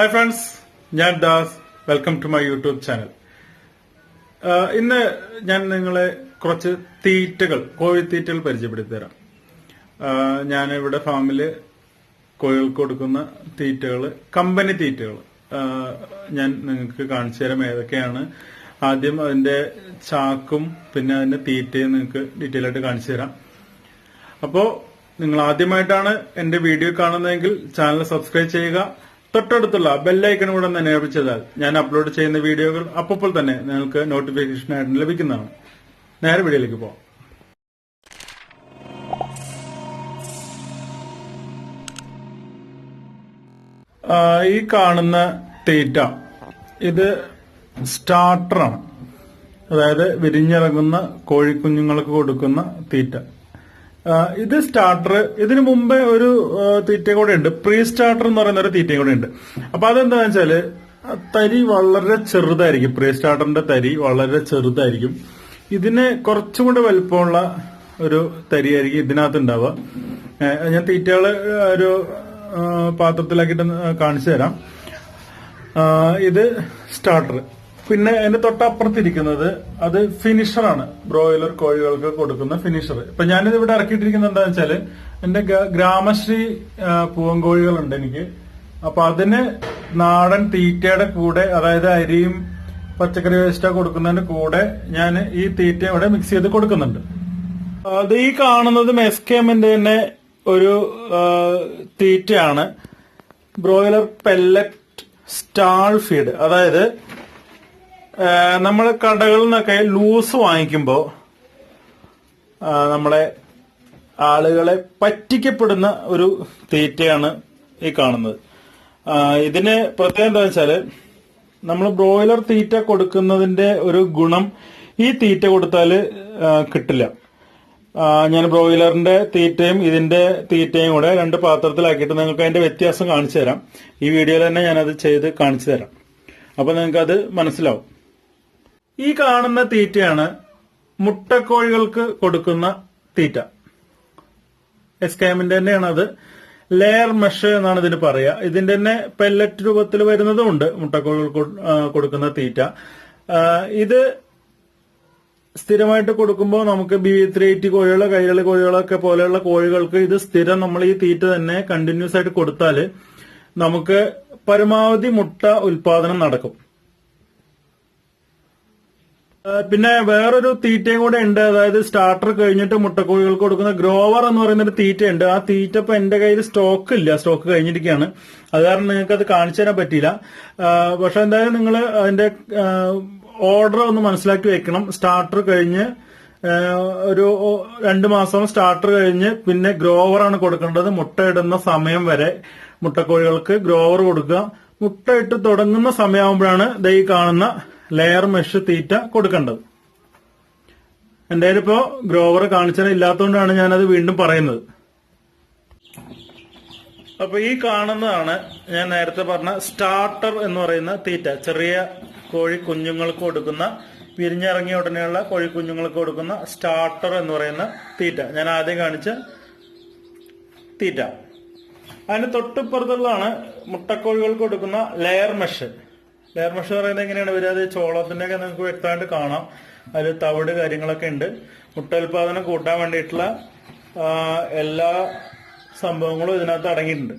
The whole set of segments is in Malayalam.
ഹായ് ഫ്രണ്ട്സ് ഞാൻ Das. Welcome to my YouTube channel ഇന്ന് ഞാൻ നിങ്ങളെ കുറച്ച് തീറ്റകൾ കോഴിത്തീറ്റകൾ പരിചയപ്പെടുത്തി തരാം ഞാനിവിടെ ഫാമിൽ കോഴികൾക്ക് കൊടുക്കുന്ന തീറ്റകൾ കമ്പനി തീറ്റകൾ ഞാൻ നിങ്ങൾക്ക് കാണിച്ചു തരാം ഏതൊക്കെയാണ്. ആദ്യം അതിന്റെ ചാക്കും പിന്നെ അതിന്റെ തീറ്റയും നിങ്ങൾക്ക് ഡീറ്റെയിൽ ആയിട്ട് കാണിച്ചു തരാം. അപ്പോ നിങ്ങൾ ആദ്യമായിട്ടാണ് എന്റെ വീഡിയോ കാണുന്നതെങ്കിൽ ചാനൽ സബ്സ്ക്രൈബ് ചെയ്യുക. തൊട്ടടുത്തുള്ള ബെല്ലൈക്കൺ കൂടെ തന്നെ ലഭിച്ചതാൽ ഞാൻ അപ്ലോഡ് ചെയ്യുന്ന വീഡിയോകൾ അപ്പോൾ തന്നെ നിങ്ങൾക്ക് നോട്ടിഫിക്കേഷൻ ആയിട്ട് ലഭിക്കുന്നതാണ്. നേരെ വീഡിയോയിലേക്ക് ആ, ഈ കാണുന്ന തീറ്റ ഇത് സ്റ്റാർട്ടറാണ് അതായത് വിരിഞ്ഞിറങ്ങുന്ന കോഴിക്കുഞ്ഞുങ്ങൾക്ക് കൊടുക്കുന്ന തീറ്റ. ഇത് സ്റ്റാർട്ടർ ഇതിനു മുമ്പേ ഒരു തീറ്റ കൂടെ ഉണ്ട്. പ്രീ സ്റ്റാർട്ടർ എന്ന് പറയുന്ന ഒരു തീറ്റ കൂടെ ഉണ്ട്. അപ്പൊ അതെന്താന്ന് വെച്ചാൽ തരി വളരെ ചെറുതായിരിക്കും. പ്രീ സ്റ്റാർട്ടറിന്റെ തരി വളരെ ചെറുതായിരിക്കും. ഇതിന് കുറച്ചും കൂടെ വലുപ്പമുള്ള ഒരു തരിയായിരിക്കും ഇതിനകത്ത് ഉണ്ടാവുക. ഞാൻ തീറ്റകൾ ഒരു പാത്രത്തിലാക്കിട്ട് കാണിച്ചു തരാം. ഇത് സ്റ്റാർട്ടർ പിന്നെ അതിന്റെ തൊട്ടപ്പുറത്തിരിക്കുന്നത് അത് ഫിനിഷറാണ്. ബ്രോയിലർ കോഴികൾക്ക് കൊടുക്കുന്ന ഫിനിഷർ. ഇപ്പൊ ഞാനിത് ഇവിടെ ഇറക്കിയിട്ടിരിക്കുന്നത് എന്താണെന്ന് വെച്ചാൽ എന്റെ ഗ്രാമശ്രീ പൂവൻകോഴികളുണ്ട് എനിക്ക്. അപ്പൊ അതിന് നാടൻ തീറ്റയുടെ കൂടെ അതായത് അരിയും പച്ചക്കറി വേസ്റ്റൊക്കെ കൊടുക്കുന്നതിന്റെ കൂടെ ഞാൻ ഈ തീറ്റ ഇവിടെ മിക്സ് ചെയ്ത് കൊടുക്കുന്നുണ്ട്. അത് ഈ കാണുന്നത് മെസ്കേമിന്റെ തന്നെ ഒരു തീറ്റയാണ്. ബ്രോയിലർ പെല്ലറ്റ് സ്റ്റാൾ ഫീഡ് അതായത് നമ്മൾ കടകളിൽ നിന്നൊക്കെ ലൂസ് വാങ്ങിക്കുമ്പോൾ നമ്മളെ ആളുകളെ പറ്റിക്കപ്പെടുന്ന ഒരു തീറ്റയാണ് ഈ കാണുന്നത്. ഇതിന് പ്രത്യേകം എന്താ വെച്ചാൽ നമ്മൾ ബ്രോയിലർ തീറ്റ കൊടുക്കുന്നതിന്റെ ഒരു ഗുണം ഈ തീറ്റ കൊടുത്താൽ കിട്ടില്ല. ഞാൻ ബ്രോയിലറിന്റെ തീറ്റയും ഇതിന്റെ തീറ്റയും കൂടെ രണ്ട് പാത്രത്തിലാക്കിയിട്ട് നിങ്ങൾക്ക് അതിന്റെ വ്യത്യാസം കാണിച്ചു തരാം. ഈ വീഡിയോയിൽ തന്നെ ഞാനത് ചെയ്ത് കാണിച്ചു തരാം. അപ്പൊ നിങ്ങൾക്ക് അത് മനസ്സിലാവും. ഈ കാണുന്ന തീറ്റയാണ് മുട്ടക്കോഴികൾക്ക് കൊടുക്കുന്ന തീറ്റ. എസ്കാമിന്റെ തന്നെയാണ് അത്. ലെയർ മെഷ് എന്നാണ് ഇതിന് പറയുക. ഇതിന്റെ തന്നെ പെല്ലറ്റ് രൂപത്തിൽ വരുന്നതുമുണ്ട് മുട്ടക്കോഴികൾ കൊടുക്കുന്ന തീറ്റ. ഇത് സ്ഥിരമായിട്ട് കൊടുക്കുമ്പോൾ നമുക്ക് ബി ത്രീ എയ്റ്റി കോഴികളോ കൈരളി കോഴികളൊക്കെ പോലെയുള്ള കോഴികൾക്ക് ഇത് സ്ഥിരം നമ്മൾ ഈ തീറ്റ തന്നെ കണ്ടിന്യൂസ് ആയിട്ട് കൊടുത്താൽ നമുക്ക് പരമാവധി മുട്ട ഉൽപാദനം നടക്കും. പിന്നെ വേറൊരു തീറ്റയും കൂടെ ഉണ്ട്. അതായത് സ്റ്റാർട്ടർ കഴിഞ്ഞിട്ട് മുട്ടക്കോഴികൾക്ക് കൊടുക്കുന്ന ഗ്രോവർ എന്ന് പറയുന്ന ഒരു തീറ്റയുണ്ട്. ആ തീറ്റ ഇപ്പൊ എന്റെ കയ്യിൽ സ്റ്റോക്ക് ഇല്ല. സ്റ്റോക്ക് കഴിഞ്ഞിരിക്കുകയാണ് അത് കാരണം നിങ്ങൾക്ക് അത് കാണിച്ചു തരാൻ പറ്റിയില്ല. പക്ഷെ എന്തായാലും നിങ്ങൾ അതിന്റെ ഓർഡർ ഒന്ന് മനസ്സിലാക്കി വെക്കണം. സ്റ്റാർട്ടർ കഴിഞ്ഞ് ഒരു രണ്ടു മാസം സ്റ്റാർട്ടർ കഴിഞ്ഞ് പിന്നെ ഗ്രോവർ ആണ് കൊടുക്കേണ്ടത്. മുട്ടയിടുന്ന സമയം വരെ മുട്ടക്കോഴികൾക്ക് ഗ്രോവർ കൊടുക്കുക. മുട്ടയിട്ട് തുടങ്ങുന്ന സമയമാകുമ്പോഴാണ് ദൈ കാണുന്ന ലെയർ മെഷ് തീറ്റ കൊടുക്കേണ്ടത്. എന്തായാലും ഇപ്പോ ഗ്രോവർ കാണിച്ചത് ഇല്ലാത്തതുകൊണ്ടാണ് ഞാനത് വീണ്ടും പറയുന്നത്. അപ്പൊ ഈ കാണുന്നതാണ് ഞാൻ നേരത്തെ പറഞ്ഞ സ്റ്റാർട്ടർ എന്ന് പറയുന്ന തീറ്റ ചെറിയ കോഴി കുഞ്ഞുങ്ങൾക്ക് കൊടുക്കുന്ന വിരിഞ്ഞിറങ്ങിയ ഉടനെയുള്ള കോഴി കുഞ്ഞുങ്ങൾക്ക് കൊടുക്കുന്ന സ്റ്റാർട്ടർ എന്ന് പറയുന്ന തീറ്റ ഞാൻ ആദ്യം കാണിച്ച തീറ്റ അതിന് തൊട്ടിപ്പുറത്തുള്ളതാണ് മുട്ടക്കോഴികൾക്ക് കൊടുക്കുന്ന ലെയർ മെഷ് ലെയർ മെഷ് പറയുന്നത് എങ്ങനെയാണ്? വരിക അത് ചോളത്തിന്റെ ഒക്കെ നിങ്ങൾക്ക് വ്യക്തമായിട്ട് കാണാം. അതിൽ തവിട് കാര്യങ്ങളൊക്കെ ഉണ്ട്. മുട്ട ഉൽപാദനം കൂട്ടാൻ വേണ്ടിയിട്ടുള്ള എല്ലാ സംഭവങ്ങളും ഇതിനകത്ത് അടങ്ങിയിട്ടുണ്ട്.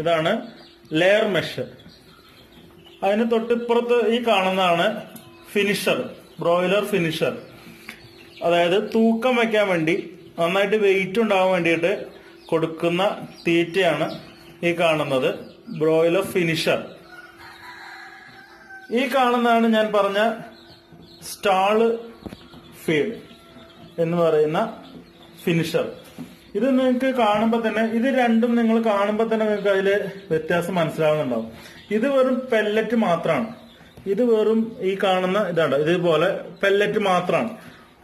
ഇതാണ് ലെയർ മെഷ് അതിന് തൊട്ടിപ്പുറത്ത് ഈ കാണുന്നതാണ് ഫിനിഷർ ബ്രോയിലർ ഫിനിഷർ അതായത് തൂക്കം വെക്കാൻ വേണ്ടി നന്നായിട്ട് വെയിറ്റ് ഉണ്ടാവാൻ വേണ്ടിയിട്ട് കൊടുക്കുന്ന തീറ്റയാണ് ഈ കാണുന്നത് ബ്രോയിലർ ഫിനിഷർ ഈ കാണുന്നതാണ് ഞാൻ പറഞ്ഞ സ്റ്റാൾ ഫീഡ് എന്ന് പറയുന്ന ഫിനിഷർ. ഇത് നിങ്ങൾക്ക് കാണുമ്പോൾ തന്നെ ഇത് രണ്ടും നിങ്ങൾ കാണുമ്പോൾ തന്നെ നിങ്ങൾക്ക് അതിൽ വ്യത്യാസം മനസ്സിലാവുന്നുണ്ടാവും. ഇത് വെറും പെല്ലറ്റ് മാത്രമാണ് ഇത് വെറും ഈ കാണുന്ന ഇതാണ്. ഇതുപോലെ പെല്ലറ്റ് മാത്രമാണ്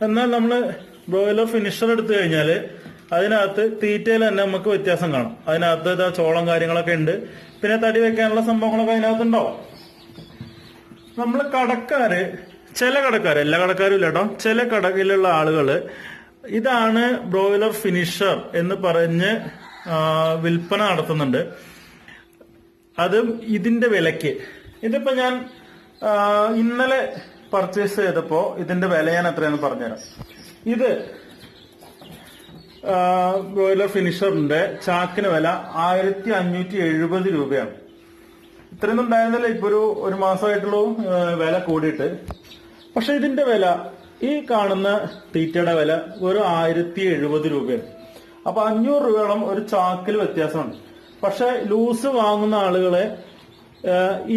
എന്നാൽ നമ്മൾ ബ്രോയിലർ ഫിനിഷർ എടുത്തു കഴിഞ്ഞാൽ അതിനകത്ത് തീറ്റയിൽ തന്നെ നമുക്ക് വ്യത്യാസം കാണാം. അതിനകത്ത് ചോളം കാര്യങ്ങളൊക്കെ ഉണ്ട്. പിന്നെ തടി വെക്കാനുള്ള സംഭവങ്ങളൊക്കെ അതിനകത്ത് നമ്മൾ കടക്കാര് ചില കടക്കാർ എല്ലാ കടക്കാരും ഇല്ല കേട്ടോ ചില കടയിലുള്ള ആളുകൾ ഇതാണ് ബ്രോയിലർ ഫിനിഷർ എന്ന് പറഞ്ഞ് വിൽപ്പന നടത്തുന്നുണ്ട്. അതും ഇതിന്റെ വിലക്ക് ഇതിപ്പോ ഞാൻ ഇന്നലെ പർച്ചേസ് ചെയ്തപ്പോ ഇതിന്റെ വില ഞാൻ എത്രയാണെന്ന് പറഞ്ഞുതരാം. ഇത് ബ്രോയിലർ ഫിനിഷറിന്റെ ചാക്കിന് വില ആയിരത്തി അഞ്ഞൂറ്റി എഴുപത് രൂപയാണ്. ഇത്രയൊന്നും ഉണ്ടായിരുന്നില്ല. ഇപ്പൊ ഒരു ഒരു മാസമായിട്ടുള്ളൂ വില കൂടിയിട്ട്. പക്ഷെ ഇതിന്റെ വില ഈ കാണുന്ന തീറ്റയുടെ വില ഒരു ആയിരത്തി എഴുപത് രൂപയാണ്. അപ്പൊ അഞ്ഞൂറ് രൂപയോളം ഒരു ചാക്കിൽ വ്യത്യാസമുണ്ട് പക്ഷെ ലൂസ് വാങ്ങുന്ന ആളുകളെ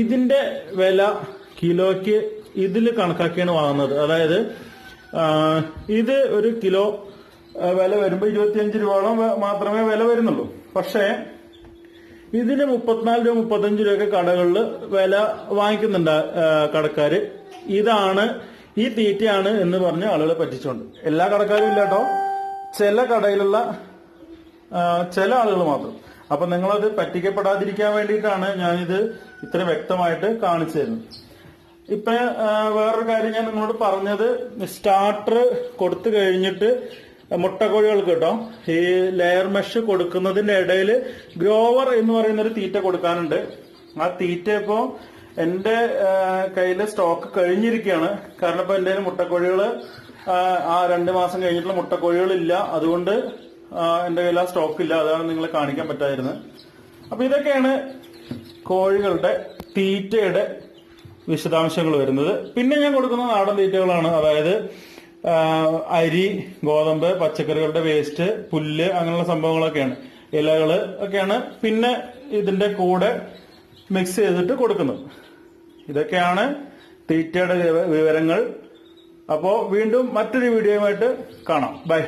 ഇതിന്റെ വില കിലോയ്ക്ക് ഇതിൽ കണക്കാക്കിയാണ് വാങ്ങുന്നത്. അതായത് ഇത് ഒരു കിലോ വില വരുമ്പോൾ ഇരുപത്തിയഞ്ച് രൂപയോളം മാത്രമേ വില വരുന്നുള്ളൂ. പക്ഷേ ഇതിന് മുപ്പത്തിനാല് രൂപ മുപ്പത്തഞ്ച് രൂപയൊക്കെ കടകളിൽ വില വാങ്ങിക്കുന്നുണ്ട് കടക്കാര്. ഇതാണ് ഈ തീറ്റയാണ് എന്ന് പറഞ്ഞ് ആളുകളെ പറ്റിച്ചുകൊണ്ട് എല്ലാ കടക്കാരും ഇല്ല കേട്ടോ. ചില കടയിലുള്ള ചില ആളുകൾ മാത്രം. അപ്പൊ നിങ്ങളത് പറ്റിക്കപ്പെടാതിരിക്കാൻ വേണ്ടിയിട്ടാണ് ഞാനിത് ഇത്ര വ്യക്തമായിട്ട് കാണിച്ചു തരുന്നത് ഇപ്പൊ വേറൊരു കാര്യം ഞാൻ നിങ്ങളോട് പറഞ്ഞത്. സ്റ്റാർട്ടർ കൊടുത്തു കഴിഞ്ഞിട്ട് മുട്ടക്കോഴികൾക്ക് കേട്ടോ. ഈ ലെയർ മെഷ് കൊടുക്കുന്നതിന്റെ ഇടയിൽ ഗ്രോവർ എന്ന് പറയുന്ന ഒരു തീറ്റ കൊടുക്കാനുണ്ട്. ആ തീറ്റ ഇപ്പോ എന്റെ കയ്യിലെ സ്റ്റോക്ക് കഴിഞ്ഞിരിക്കുകയാണ്. കാരണം ഇപ്പൊ എന്റെ കയ്യിൽ മുട്ടക്കോഴികൾ ആ, രണ്ട് മാസം കഴിഞ്ഞിട്ടുള്ള മുട്ടക്കോഴികളില്ല. അതുകൊണ്ട് എന്റെ കയ്യിൽ ആ സ്റ്റോക്ക് ഇല്ല. അതാണ് നിങ്ങളെ കാണിക്കാൻ പറ്റാതിരുന്നത്. അപ്പൊ ഇതൊക്കെയാണ് കോഴികളുടെ തീറ്റയുടെ വിശദാംശങ്ങൾ വരുന്നത്. പിന്നെ ഞാൻ കൊടുക്കുന്ന നാടൻ തീറ്റകളാണ്. അതായത് അരി ഗോതമ്പ് പച്ചക്കറികളുടെ വേസ്റ്റ് പുല്ല് അങ്ങനെയുള്ള സംഭവങ്ങളൊക്കെയാണ്. ഇലകൾ ഒക്കെയാണ് പിന്നെ ഇതിന്റെ കൂടെ മിക്സ് ചെയ്തിട്ട് കൊടുക്കുന്നത്. ഇതൊക്കെയാണ് തീറ്റയുടെ വിവരങ്ങൾ. അപ്പോൾ വീണ്ടും മറ്റൊരു വീഡിയോയുമായിട്ട് കാണാം. ബൈ